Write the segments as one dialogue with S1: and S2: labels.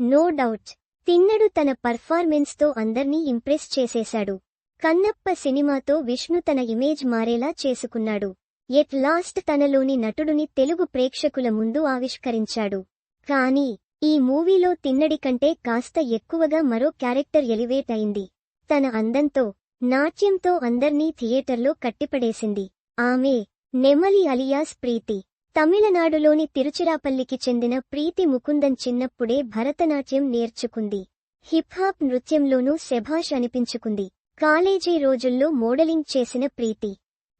S1: No doubt Tinnadu తన పర్ఫార్మెన్స్తో అందర్నీ impress చేసేశాడు. కన్నప్ప సినిమాతో విష్ణు తన ఇమేజ్ మారేలా చేసుకున్నాడు. ఎట్ లాస్ట్ తనలోని నటుడుని తెలుగు ప్రేక్షకుల ముందు ఆవిష్కరించాడు. కానీ ఈ మూవీలో తిన్నడి కంటే కాస్త ఎక్కువగా మరో క్యారెక్టర్ ఎలివేట్ అయింది. తన అందంతో నాట్యంతో అందర్నీ థియేటర్లో కట్టిపడేసింది. ఆమె నెమలి అలియాస్ ప్రీతి. తమిళనాడులోని తిరుచిరాపల్లికి చెందిన ప్రీతి ముకుందన్ చిన్నప్పుడే భరతనాట్యం నేర్చుకుంది. హిప్హాప్ నృత్యంలోనూ శభాష్ అనిపించుకుంది. కాలేజీ రోజుల్లో మోడలింగ్ చేసిన ప్రీతి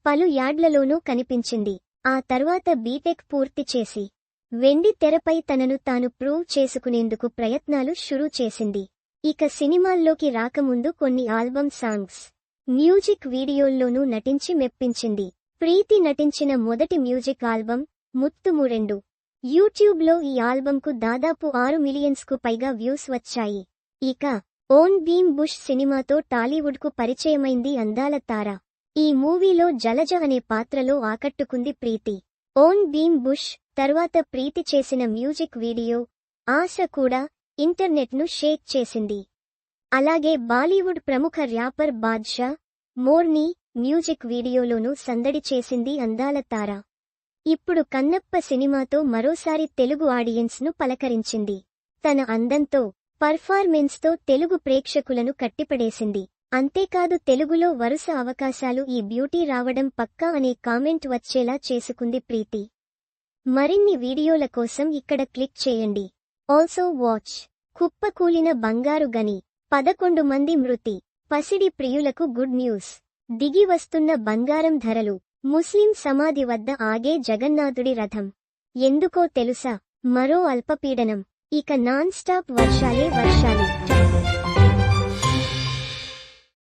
S1: పలు యాడ్లలోనూ కనిపించింది. ఆ తర్వాత బీటెక్ పూర్తి చేసి వెండి తెరపై తనను తాను ప్రూవ్ చేసుకునేందుకు ప్రయత్నాలు షురూ చేసింది. ఇక సినిమాల్లోకి రాకముందు కొన్ని ఆల్బమ్ సాంగ్స్ మ్యూజిక్ వీడియోల్లోనూ నటించి మెప్పించింది. ప్రీతి నటించిన మొదటి మ్యూజిక్ ఆల్బమ్ ముత్తుమురెండు యూట్యూబ్లో ఈ ఆల్బంకు దాదాపు ఆరు మిలియన్స్కు పైగా వ్యూస్ వచ్చాయి. ఇక ఓన్ భీమ్ బుష్ సినిమాతో టాలీవుడ్కు పరిచయమైంది అందాల తార. ఈ మూవీలో జలజ అనే పాత్రలో ఆకట్టుకుంది ప్రీతి. ఓన్ భీమ్ బుష్ తర్వాత ప్రీతి చేసిన మ్యూజిక్ వీడియో ఆశ కూడా ఇంటర్నెట్ను షేక్ చేసింది. అలాగే బాలీవుడ్ ప్రముఖ ర్యాపర్ బాద్షా మోర్నీ మ్యూజిక్ వీడియోలోనూ సందడి చేసింది అందాల తార. ఇప్పుడు కన్నప్ప సినిమాతో మరోసారి తెలుగు ఆడియన్స్ను పలకరించింది. తన అందంతో పర్ఫార్మెన్స్తో తెలుగు ప్రేక్షకులను కట్టిపడేసింది. అంతేకాదు తెలుగులో వరుస అవకాశాలు ఈ బ్యూటీ రావడం పక్కా అనే కామెంట్ వచ్చేలా చేసుకుంది ప్రీతి. మరిన్ని వీడియోల కోసం ఇక్కడ క్లిక్ చేయండి. Also watch. కుప్పకూలిన బంగారు గని పదకొండు మంది మృతి పసిడి ప్రియులకు గుడ్ న్యూస్. దిగి వస్తున్న బంగారం ధరలు ముస్లిం సమాధి వద్ద ఆగే జగన్నాథుడి రథం. ఎందుకో తెలుసా? మరో అల్పపీడనం. ఇక నాన్ స్టాప్ వర్షాలే వర్షాలు.